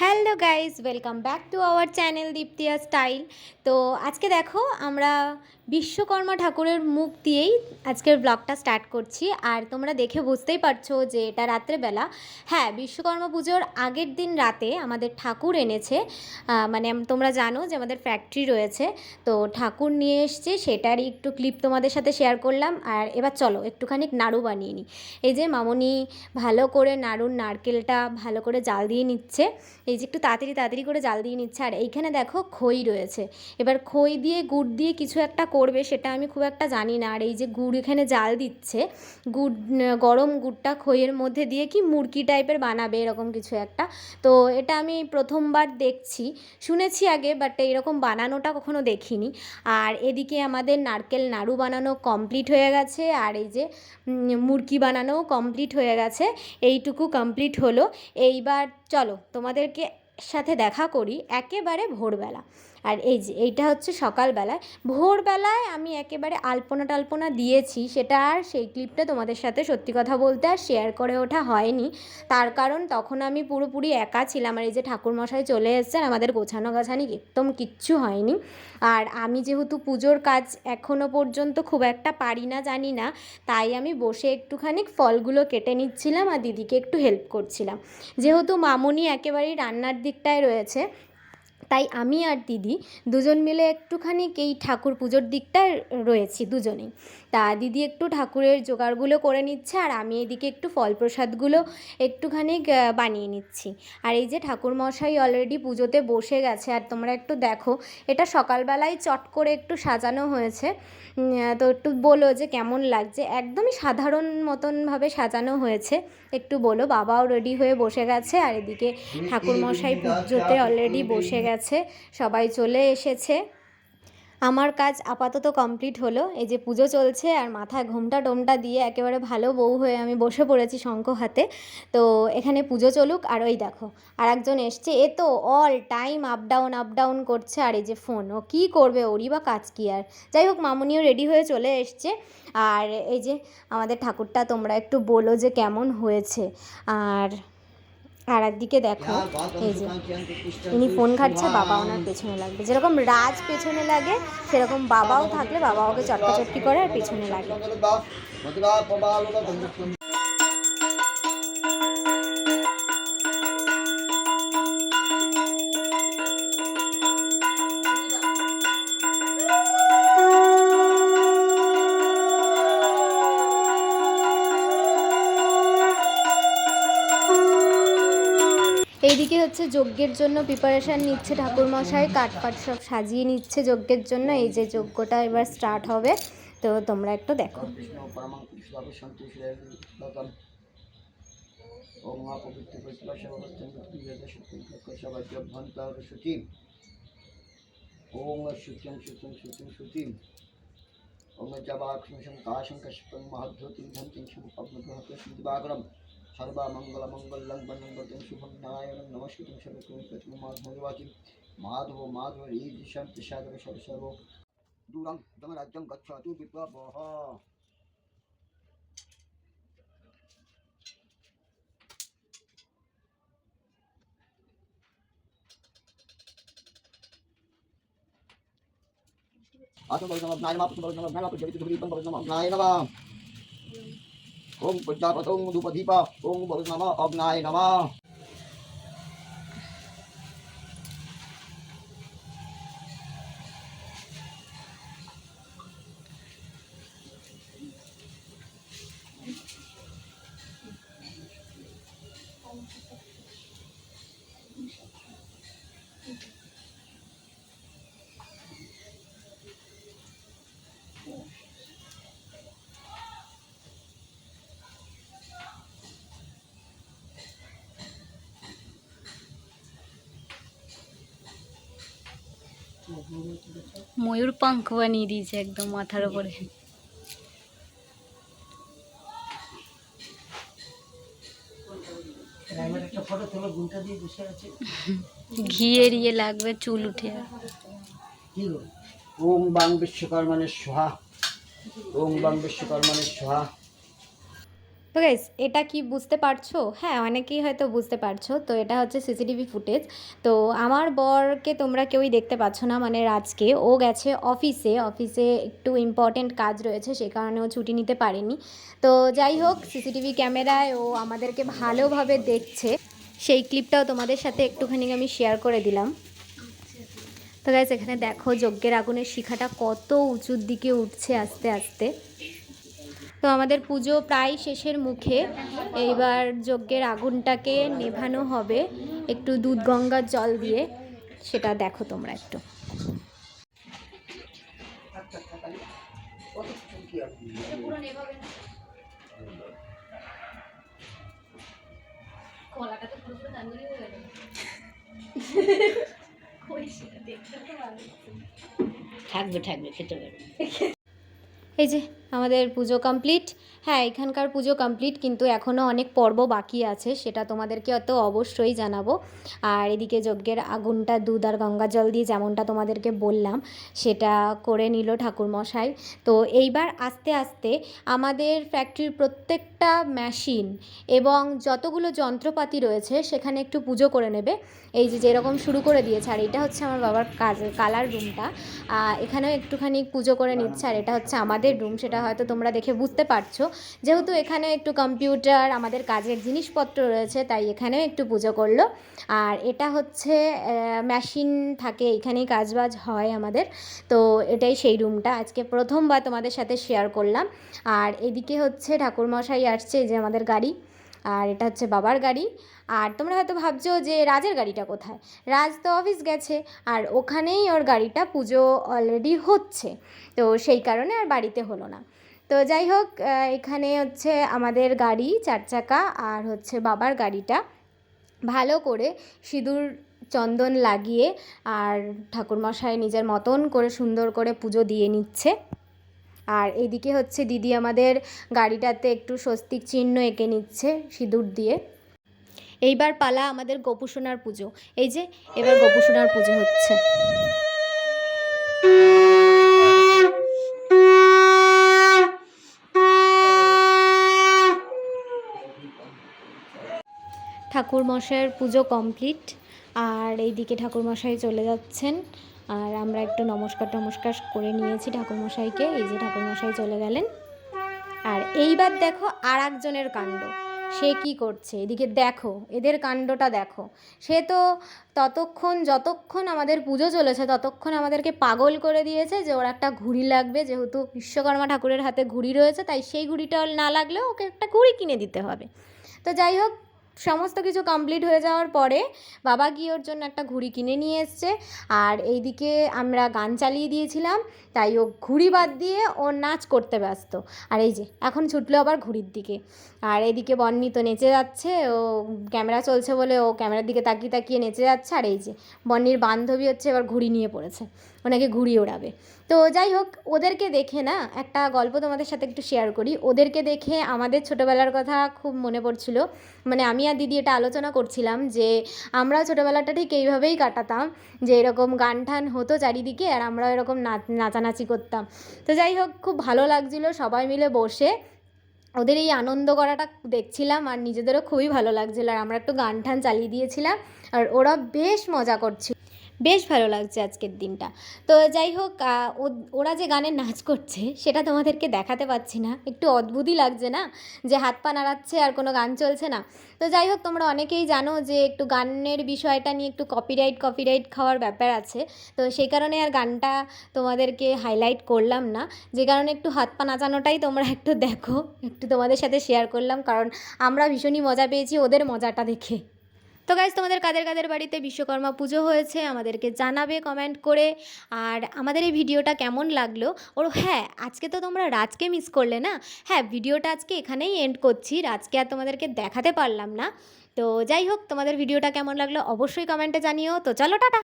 Hello guys welcome back to our channel Diptiya style. তো আজকে দেখো, আমরা বিশ্বকর্মা ঠাকুরের মুখ দিয়েই আজকের ব্লগটা স্টার্ট করছি। আর তোমরা দেখে বুঝতেই পারছ যে এটা রাত্রেবেলা। হ্যাঁ বিশ্বকর্মা পুজোর আগের দিন রাতে আমাদের ঠাকুর এনেছে। মানে তোমরা জানো যে আমাদের ফ্যাক্টরি রয়েছে। তো ঠাকুর নিয়ে এসছে, সেটারই একটু ক্লিপ তোমাদের সাথে শেয়ার করলাম। আর এবার চলো, একটুখানি নাড়ু বানিয়ে নিই। এই যে মামনি ভালো করে নাড়ুর নারকেলটা ভালো করে জাল দিয়ে নিচ্ছে। এই যে একটু তাড়াতাড়ি তাড়াতাড়ি করে জাল দিয়ে নিচ্ছে। আর এইখানে দেখো খই রয়েছে। এবার খই দিয়ে, গুড় দিয়ে কিছু একটা করবে সেটা আমি খুব একটা জানি না। আর এই যে গুড় এখানে জাল দিচ্ছে, গুড় গরম গুড়টা খইয়ের মধ্যে দিয়ে কি মুরকি টাইপের বানাবে এরকম কিছু একটা। তো এটা আমি প্রথমবার দেখছি, শুনেছি আগে বাট এরকম বানানোটা কখনো দেখিনি। আর এদিকে আমাদের নারকেল নাড়ু বানানো কমপ্লিট হয়ে গেছে, আর এই যে মুরকি বানানোও কমপ্লিট হয়ে গেছে। এইটুকু কমপ্লিট হলো। এইবার চলো তোমাদেরকে সাথে দেখা করি একেবারে ভোরবেলা। আর এই যে, এইটা হচ্ছে সকালবেলায়। ভোরবেলায় আমি একেবারে আলপনা টালপনা দিয়েছি, সেটা আর সেই ক্লিপটা তোমাদের সাথে সত্যি কথা বলতে আর শেয়ার করে ওঠা হয়নি। তার কারণ তখন আমি পুরোপুরি একা ছিলাম আর এই যে ঠাকুরমশাই চলে এসেছেন, আমাদের গোছানো গাছানি একদম কিচ্ছু হয়নি। আর আমি যেহেতু পুজোর কাজ এখনও পর্যন্ত খুব একটা পারি না, জানি না, তাই আমি বসে একটুখানি ফলগুলো কেটে নিচ্ছিলাম আর দিদিকে একটু হেল্প করছিলাম। যেহেতু মামুনি একেবারেই রান্নার দিকটায় রয়েছে তাই আমি আর দিদি দুজন মিলে একটুখানি এই ঠাকুর পুজোর দিকটায় রয়েছি দুজনেই। তা দিদি একটু ঠাকুরের জোগাড়গুলো করে নিচ্ছে আর আমি এদিকে একটু ফল প্রসাদগুলো একটুখানি বানিয়ে নিচ্ছি। আর এই যে ঠাকুরমশাই অলরেডি পুজোতে বসে গেছে আর তোমরা একটু দেখো এটা সকালবেলায় চট করে একটু সাজানো হয়েছে। তো একটু বলো যে কেমন লাগছে? একদমই সাধারণ মতনভাবে সাজানো হয়েছে। একটু বলো বাবাও রেডি হয়ে বসে গেছে আর এদিকে ঠাকুরমশাই পুজোতে অলরেডি বসে গেছে। সবাই চলে এসেছে। আমার কাজ আপাতত কমপ্লিট হলো। এই যে পুজো চলছে আর মাথায় ঘোমটা টোমটা দিয়ে একেবারে ভালো বউ হয়ে আমি বসে পড়েছি শঙ্খ হাতে। তো এখানে পুজো চলুক আর ওই দেখো আর একজন এসছে। এ তো all time up down up down করছে। আর এই যে ফোন ও কী করবে ওরই বা কাজ কী আর? যাই হোক, মামুনিও রেডি হয়ে চলে এসছে। আর এই যে আমাদের ঠাকুরটা তোমরা একটু বলো যে কেমন হয়েছে। আর আর একদিকে দেখো এই যে ইনি ফোন ঘাটছে বাবা ওনার পেছনে লাগবে যেরকম রাজ পেছনে লাগে সেরকম বাবাও থাকলে বাবা ওকে চটকাচটকি করে আর পেছনে লাগে এইদিকে হচ্ছে যজ্ঞের জন্য প্রিপারেশান নিচ্ছে ঠাকুরমশাই কাঠ পাট সব সাজিয়ে নিচ্ছে যজ্ঞের জন্য এই যে যজ্ঞটা এবার স্টার্ট হবে তো তোমরা একটু দেখো ওম মা পবিত্র কৃষ্ণ সেবস্তন বিজয় শুক্তি কশবাদ্য ভন্ত শুচিম ওম শুচিম শুচিম শুচিম सर्वमङ्गलमङ्गलं वनं शुभं नारायणं नमस्कृतं सर्वं माधववाचि माधवो माधव ईदृशं प्रसादं सर्वसर्वो दूरं तम राज्यं गच्छतु विप्लवः आत्मभगवान् नायमा पुष्पभगवान् नायमा पुष्पभगवान् नायमा ओम प्रजापतम दुपधिपा ओम बलनामा अग्नाय नमः ময়ূর পাঙ্খ বানিয়ে দিয়েছে একদম মাথার আছে ঘিয়ের ইয়ে লাগবে, চুল উঠে ওম বাং বিশ্বকর্মাণের সোহা, ওম বাং বিশ্বকর্মাণের সোহা। তো গাইস এটা কি বুঝতে পারছ? হ্যাঁ অনেকেই হয়তো বুঝতে পারছ। তো এটা হচ্ছে সিসিটিভি ফুটেজ তো আমার বরকে তোমরা কেউই দেখতে পাচ্ছ না মানে রাজকে। ও গেছে অফিসে অফিসে একটু ইম্পর্টেন্ট কাজ রয়েছে, সে কারণে ও ছুটি নিতে পারেনি। তো যাই হোক সিসিটিভি ক্যামেরায় ও আমাদেরকে ভালোভাবে দেখছে। সেই ক্লিপটাও তোমাদের সাথে একটুখানি আমি শেয়ার করে দিলাম। তো গাইস এখানে দেখো, যজ্ঞের আগুনের শিখাটা কত উঁচুর দিকে উঠছে আস্তে আস্তে। তো আমাদের পুজো প্রায় শেষের মুখে। এইবার যজ্ঞের আগুনটাকে নেভানো হবে একটু দুধ গঙ্গার জল দিয়ে। সেটা দেখো তোমরা একটু। থাকবে থাকবে খেতে পারবে। এই যে আমাদের পুজো কমপ্লিট হ্যাঁ এখানকার পুজো কমপ্লিট কিন্তু এখনও অনেক পর্ব বাকি আছে, সেটা তোমাদেরকে অত অবশ্যই জানাব। আর এদিকে যজ্ঞের আগুনটা দুধ আর গঙ্গা জল দিয়ে যেমনটা তোমাদেরকে বললাম, সেটা করে নিল ঠাকুরমশাই। তো এইবার আস্তে আস্তে আমাদের ফ্যাক্টরির প্রত্যেকটা মেশিন এবং যতগুলো যন্ত্রপাতি রয়েছে, সেখানে একটু পুজো করে নেবে। এই যে যেরকম শুরু করে দিয়েছে, আর এটা হচ্ছে আমার বাবার কাজ, কালার রুমটা এখানেও একটুখানি পুজো করে নিচ্ছে, আর এটা হচ্ছে আমাদের রুম সেটা হয়তো তোমরা দেখে বুঝতে পারছ। যেহেতু এখানে একটু কম্পিউটার, আমাদের কাজের জিনিসপত্র রয়েছে, তাই এখানেও একটু পুজো করল। আর এটা হচ্ছে মেশিন থাকে, এখানেই কাজবাজ হয় আমাদের। তো এটাই সেই রুমটা আজকে প্রথমবার তোমাদের সাথে শেয়ার করলাম। আর এদিকে হচ্ছে ঠাকুরমশাই আসছে যে আমাদের গাড়ি। আর এটা হচ্ছে বাবার গাড়ি। আর তোমরা হয়তো ভাবছ যে রাজের গাড়িটা কোথায়? রাজ তো অফিস গেছে, আর ওখানেই ওর গাড়িটা পুজো অলরেডি হচ্ছে। তো সেই কারণে আর বাড়িতে হলো না। তো যাই হোক এখানে হচ্ছে আমাদের গাড়ি চার চাকা আর হচ্ছে বাবার গাড়িটা। ভালো করে সিঁদুর, চন্দন লাগিয়ে আর ঠাকুরমশাই নিজের মতন করে সুন্দর করে পুজো দিয়ে নিচ্ছে। আর এদিকে হচ্ছে দিদি আমাদের গাড়িটাতে একটু স্বস্তিক চিহ্ন এঁকে নিচ্ছে সিঁদুর দিয়ে। এইবার পালা আমাদের গোপুসোনার পুজো। এই যে, এবার গোপুসোনার পুজো হচ্ছে। ঠাকুর মশাইয়ের পুজো কমপ্লিট। আর এইদিকে ঠাকুর মশাই চলে যাচ্ছেন। আর আমরা একটু নমস্কার টমস্কার করে নিয়েছি ঠাকুর মশাইকে এই যে ঠাকুর মশাই চলে গেলেন। আর এইবার দেখো আর একজনের কাণ্ড। সে কি করছে? এদিকে দেখো, এদের কাণ্ডটা দেখো। সে তো ততক্ষণ, যতক্ষণ আমাদের পুজো চলেছে, ততক্ষণ আমাদেরকে পাগল করে দিয়েছে যে ওর একটা ঘুড়ি লাগবে। যেহেতু বিশ্বকর্মা ঠাকুরের হাতে ঘুড়ি রয়েছে, তাই সেই ঘুড়িটা না লাগলেও ওকে একটা ঘুড়ি কিনে দিতে হবে। তো যাই হোক সমস্ত কিছু কমপ্লিট হয়ে যাওয়ার পরে বাবা গিয়ে ওর জন্য একটা ঘুড়ি কিনে নিয়ে এসছে। আর এইদিকে আমরা গান চালিয়ে দিয়েছিলাম, তাই ও ঘুড়ি বাদ দিয়ে ও নাচ করতে ব্যস্ত। আর এই যে, এখন ছুটলো আবার ঘুড়ির দিকে। আর এদিকে বন্নি তো নেচে যাচ্ছে, ও ক্যামেরা চলছে বলে ও ক্যামেরার দিকে তাকিয়ে তাকিয়ে নেচে যাচ্ছে। আর এই যে, বন্নির বান্ধবী হচ্ছে, এবার ঘুড়ি নিয়ে পড়েছে। ওনাকে ঘুরিয়ে ওড়াবে। তো যাই হোক, ওদেরকে দেখে না একটা গল্প তোমাদের সাথে একটু শেয়ার করি। ওদেরকে দেখে আমাদের ছোটোবেলার কথা খুব মনে পড়ছিল। মানে আমি আর দিদি এটা আলোচনা করছিলাম যে, আমরা ছোটোবেলাটা ঠিক এইভাবেই কাটাতাম যে, এরকম গান টান হতো চারিদিকে আর আমরা এরকম নাচ, নাচানাচি করতাম। তো যাই হোক, খুব ভালো লাগছিল সবাই মিলে বসে। ওদের এই আনন্দ করাটা দেখছিলাম আর নিজেদেরও খুবই ভালো লাগছিল। আর আমরা একটু গান টান চালিয়ে দিয়েছিলাম। আর ওরা বেশ মজা করছিল। বেশ ভালো লাগছে আজকের দিনটা। তো যাই হোক ওরা যে গানে নাচ করছে, সেটা তোমাদেরকে দেখাতে পাচ্ছি না। একটু অদ্ভুতই লাগছে না? যে হাত পা নাড়াচ্ছে আর কোনো গান চলছে না? তো যাই হোক, তোমরা অনেকেই জানো যে একটু গানের বিষয়টা নিয়ে একটু কপিরাইট কপিরাইট খাওয়ার ব্যাপার আছে। তো সেই কারণে আর গানটা তোমাদেরকে হাইলাইট করলাম না। যে কারণে একটু হাত পা নাচানোটাই তোমরা একটু দেখো, একটু তোমাদের সাথে শেয়ার করলাম। কারণ আমরা ভীষণই মজা পেয়েছি ওদের মজাটা দেখে। তো গাইজ তোমাদের কাদের কাদের বাড়িতে বিশ্বকর্মা পুজো হয়েছে আমাদেরকে জানাবে কমেন্ট করে। আর আমাদের এই ভিডিওটা কেমন লাগল? ওর হ্যাঁ আজকে তো তোমরা রাজকে মিস করলে না? হ্যাঁ ভিডিওটা আজকে এখানেই এন্ড করছি। রাজকে আর তোমাদেরকে দেখাতে পারলাম না। তো যাই হোক, তোমাদের ভিডিওটা কেমন লাগল অবশ্যই কমেন্টে জানিও। তো চলো, টাটা!